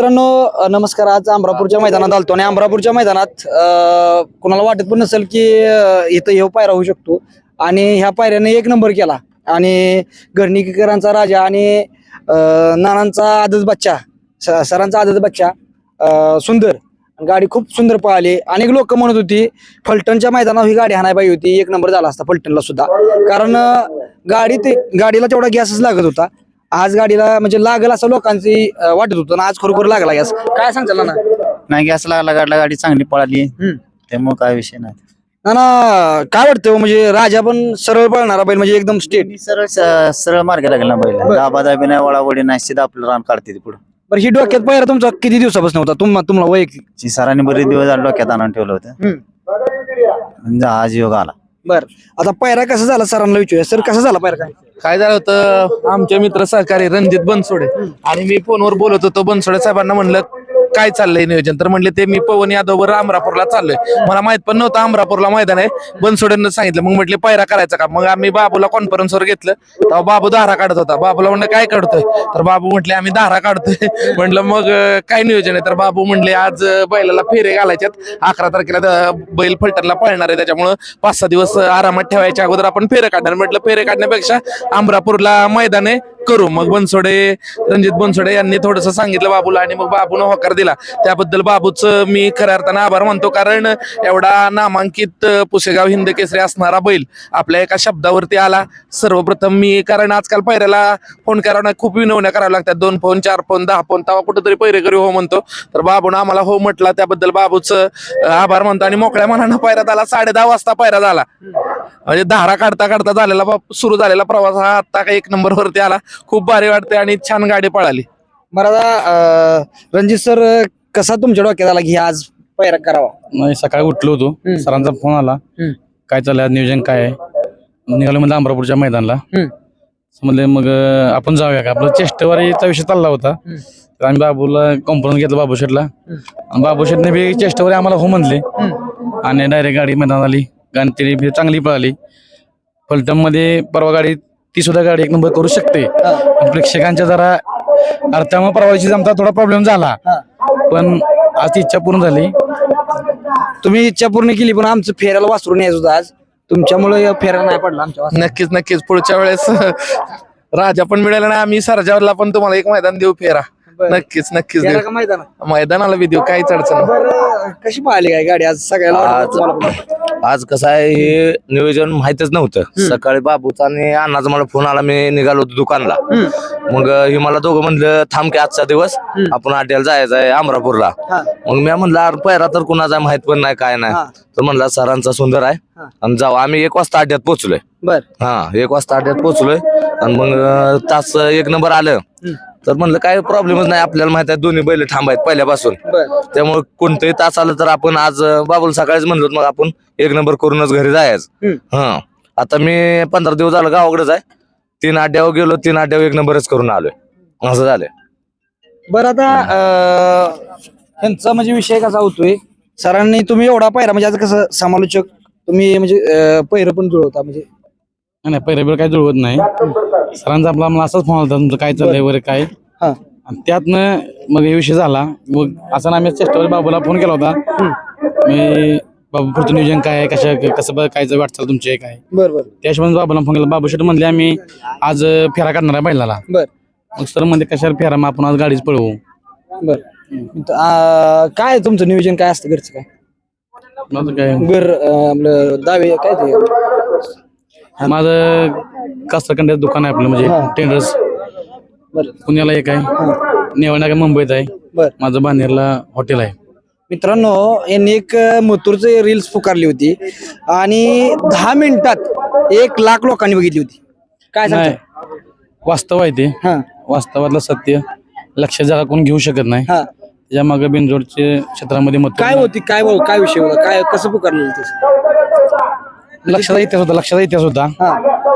मित्रांनो नमस्कार. आज अमरापूरच्या मैदानात आलतो आणि अमरापूरच्या मैदानात कोणाला कुणाला वाटत पण नसेल की इथं हे पायरा होऊ शकतो. आणि ह्या पायऱ्याने एक नंबर केला. आणि घरणीकरांचा राजा आणि नानांचा आदत बच्चा स- सरांचा आदत बच्चा सुंदर. गाडी खूप सुंदर पळाली. अनेक लोक म्हणत होती फलटणच्या मैदानावर ही गाडी हाणाय पाहिजे होती. एक नंबर झाला असता फलटणला सुद्धा. कारण गाडी ते गाडीला तेवढा गॅसच लागत होता. आज गाडीला म्हणजे लागल असं लोकांची अं, वाटत होतं आज खरोखर लागला. गॅस काय सांगताल ना नाही गॅस लागला गाडला गाडी चांगली पळाली. त्यामुळे काय विषय नाही. ना ना काय वाटतं हो, म्हणजे राजा पण सरळ पळणारा बैल म्हणजे एकदम स्टेट मी सरळ स- सरळ मार्गे लागेल ना बैल. दाबा दाबी नाही वळावळी नाही सीधा आपलं रान काढते ती पुढं. बरं ही डोक्यात पहिला तुमचा किती दिवसापासून होता? तुम तुम्हाला वैयक्तिक सरांनी बरेच दिवस झाले डोक्यात आणून ठेवलं होतं. म्हणजे आज योग आला. बर. आता पायरा कसा झाला? सरांना विचारूया. सर कसा झाला पायरा? काय काय झालं होतं? आमचे मित्र सहकारी रणजित बनसोडे. आणि मी फोनवर बोलत होतो बनसोडे साहेबांना म्हणलं काय चाललंय नियोजन? तर म्हणले ते मी पवन यादववर अमरापूरला चाललोय. मला माहीत पण नव्हतं अमरापूरला मैदान आहे. बनसोडेंना सांगितलं. मग म्हटले पायरा करायचा का? मग आम्ही बाबूला कॉन्फरन्सवर घेतलं. तेव्हा बाबू धारा काढत होता. बाबूला म्हणलं काय काढतोय? तर बाबू म्हटले आम्ही धारा काढतोय. म्हटलं मग काय नियोजन आहे? तर बाबू म्हणले आज बैलाला फेरे घालायच्यात. अकरा तारखेला बैल फलटरला पळणार आहे. त्याच्यामुळं पाच सहा दिवस आरामात ठेवायच्या अगोदर आपण फेरे काढणार. म्हटलं फेरे काढण्यापेक्षा अमरापूरला मैदान आहे. करू. मग बनसोडे रणजित बनसोडे यांनी थोडस सांगितलं बाबूला आणि मग बाबून होकार दिला. त्याबद्दल बाबूच मी खऱ्या अर्थानं आभार मानतो कारण एवढा नामांकित पुसेगाव हिंद केसरी असणारा बैल आपल्या एका शब्दावरती आला. सर्वप्रथम मी कारण आजकाल पैऱ्याला फोन करावं खूप विनवण्या कराव्या लागतात. दोन फोन चार फोन दहा फोन तेव्हा कुठेतरी पैरे करी हो म्हणतो. तर बाबून आम्हाला हो म्हटला त्याबद्दल बाबूच आभार मानतो. आणि मोकळ्या मनानं पायऱ्यात आला. साडे दहा वाजता पायरा झाला म्हणजे धारा काढता काढता झालेला बा- सुरू झालेला प्रवास हा आता काही एक नंबर वरती आला. खूप भारी वाटते आणि छान गाडी पळाली. बरं अं, रणजित सर कसा तुमच्या डोक्यात आला की आज पायरा करावा? नाही सकाळी उठलो होतो. सरांचा फोन आला. काय चाललंय आज नियोजन काय आहे? निघालो म्हणजे अमरापूरच्या मैदानला. म्हणले मग आपण जाऊया का? आपला चेष्टवारीचा विषय चालला होता. तर आम्ही बाबूला कॉन्फरन्स घेतलं बाबू शेटला आणि बाबू शेटने बी चेष्टवारी आम्हाला हो म्हणले. आणि डायरेक्ट गाडी मैदान आली. ती बी चांगली पळाली. फलटणमध्ये परवा गाडी ती सुद्धा गाडी एक नंबर करू शकते. पण प्रेक्षकांच्या जरा अर्थामुळे परवाची जमता थोडा प्रॉब्लेम झाला. पण आज ती इच्छा पूर्ण झाली. तुम्ही इच्छा पूर्ण केली पण आमचं फेऱ्याला वासरून यायचं होतं आज. तुमच्यामुळे फेरा नाही पडला आमच्या. नक्कीच नक्कीच. पुढच्या वेळेस राजा पण मिळेल ना आम्ही सरजावरला पण तुम्हाला एक मैदान देऊ फेरा. नक्कीच नक्कीच देऊ. मैदानात. मैदानाला बी देऊ काहीच अडचण नाही. बरं कशी पाहिली काय गाडी? आज सगळ्याला वाटलं तुम्हाला पण? आज कसं आहे हे नियोजन माहितच नव्हतं. सकाळी बाबूचा आणि अण्णाचा मला फोन आला मी निघालो होतो दुकानला. मग हे मला दोघं म्हणलं थांब की आजचा दिवस आपण अड्ड्याला जायचं आहे अमरापूरला. हा. मग मी म्हणलं अरे पहिरा तर कुणाचा माहीत पण नाही काय नाही. हा. तर म्हणला सरांचा सुंदर आहे. हा. आणि जाऊ आम्ही एक वाजता अड्ड्यात पोहोचलोय. बर. हा एक वाजता अड्ड्यात पोहोचलोय. आणि मग अं, तास एक नंबर आलं. तर म्हणलं काय प्रॉब्लेमच नाही आपल्याला माहीत आहे दोन्ही बैल थांबायत पहिल्यापासून. त्यामुळे कोणतंही तास आलं तर आपण आज बाबूल सकाळीच म्हणलो मग आपण एक नंबर करूनच घरी जायचं. हा. आता मी पंधरा दिवस झालं गावाकडेच आहे. तीन अड्ड्यावर गेलो तीन अड्ड्यावर एक नंबरच करून आलोय. असं झालंय. बरं आता अं, ह्यांचा म्हणजे विषय कसा होतोय? सरांनी तुम्ही एवढा पायरा म्हणजे आज कसं समालोचक तुम्ही म्हणजे पहिरं पण जुळवता म्हणजे नाही, पहिल्या वेळ काय जुळवत नाही. सरांचा आपला मला असाच फोन आला होता, तुमचं काय चाललंय वगैरे काय. हा. आणि त्यातनं मग हे विषय झाला. मग असं ना आम्ही चेष्टावर बाबूला फोन केला होता. मी बाबू पुढचं नियोजन काय आहे कशा कसं बघ काय वाटचाल तुमची आहे काय. बर बर. त्या हिशोबाने बाबूला फोन केला. बाबू शेट म्हणले आम्ही आज अं, फेरा काढणार आहे बैलाला. बर. मग सर म्हणले कशाला फेरा? मग आपण आज गाडीच पळवू. बर. काय तुमचं नियोजन? काय असतं घरचं काय? माझं काय? घर अं, आपलं दावे काय ते? माझं कास्तरखंड्याचं दुकान आहे आपलं म्हणजे. टेंडर्स पुण्याला एक आहे. काय मुंबईत आहे. बर. माझं बानेरला हॉटेल आहे. मित्रांनो यांनी एक मथुरचे रील्स पुकारली होती. आणि दहा मिनिटात एक लाख लोकांनी बघितली होती. काय नाही. वास्तव आहे ते. हा. वास्तवातलं सत्य. लक्ष जागा कोण घेऊ शकत नाही. हा. त्याच्यामागे बिनजोडच्या क्षेत्रामध्ये मत काय होती? काय बोल काय विषय होता? काय कसं पुकारलेलं ते लक्षाचा इतिहास होता लक्षाचा इतिहास होता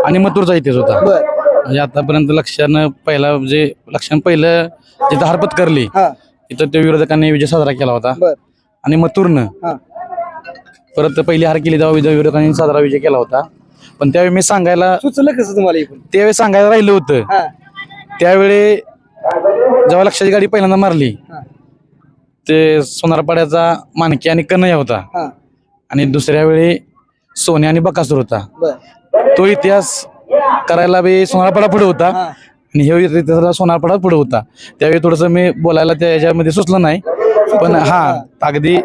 आणि मथुरचा इतिहास होता म्हणजे आतापर्यंत लक्षानं पहिला जे लक्षानं पहिलं जिथं हरपत करली तिथं त्या विरोधकांनी विजय साजरा केला होता. आणि मथुरनं परत पहिली हार केली तेव्हा विजय विरोधकांनी साजरा विजय केला होता. पण त्यावेळी मी सांगायला सुचलं कसं तुम्हाला त्यावेळी सांगायला राहिलं होतं. त्यावेळी जेव्हा लक्षाची गाडी पहिल्यांदा मारली. ते सोनारपाड्याचा मानकी आणि कन्हैया होता. आणि दुसऱ्या वेळी सोने आणि बकासूर होता. तो इतिहास करायला बी सोनारपाडा पुढे होता. आणि हे इतिहासाला सोनारपाडा पुढे होता. त्यावेळी थोडस मी बोलायला त्या याच्यामध्ये सुचलं नाही. पण हा अगदी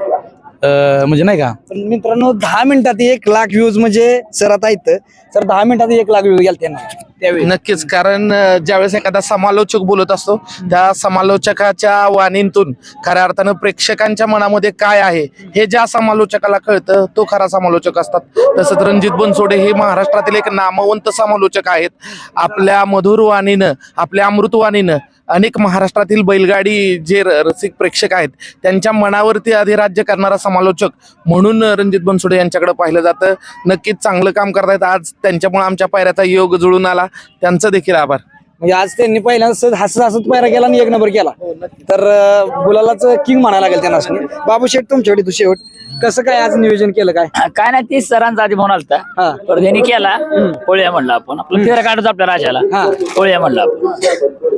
म्हणजे नाही का? पण मित्रांनो दहा मिनिटात एक लाख व्ह्यूज म्हणजे सर आता इथं सर दहा मिनिटात एक लाख व्ह्यूज गेले त्यांना त्यावेळी. नक्कीच कारण ज्यावेळेस एखादा समालोचक बोलत असतो त्या समालोचकाच्या वाणीतून खऱ्या अर्थानं प्रेक्षकांच्या मनामध्ये काय आहे हे ज्या समालोचकाला कळतं तो खरा समालोचक असतात. तसंच रणजित बनसोडे हे महाराष्ट्रातील एक नामवंत समालोचक आहेत. आपल्या मधुर वाणीनं आपल्या अमृतवाणीनं अनेक महाराष्ट्रातील बैलगाडी जे रसिक प्रेक्षक आहेत त्यांच्या मनावरती अधिराज्य करणारा समालोचक म्हणून रणजित बनसोडे यांच्याकडे पाहिलं जातं. नक्कीच चांगलं काम करतायत. आज त्यांच्यामुळे आमच्या पायऱ्याचा योग जुळून आला. त्यांचं देखील आभार. म्हणजे आज त्यांनी पहिल्यांदा सहज हसत हसत पायरा केला आणि एक नंबर केला. तर अं, गुलालाच किंग म्हणायला लागेल त्यांना बाबू शेठ तुमच्याकडे तू शेवट. कसं काय आज नियोजन केलं काय? काय नाही तीस सरांचा आधी फोन आलता. हा. तर त्यांनी केला. पोळ्या म्हणलं आपण. आपलं फेरा काढतो आपल्या राजाला. हा. पोळ्या म्हणलं आपण.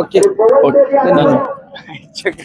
Okay okay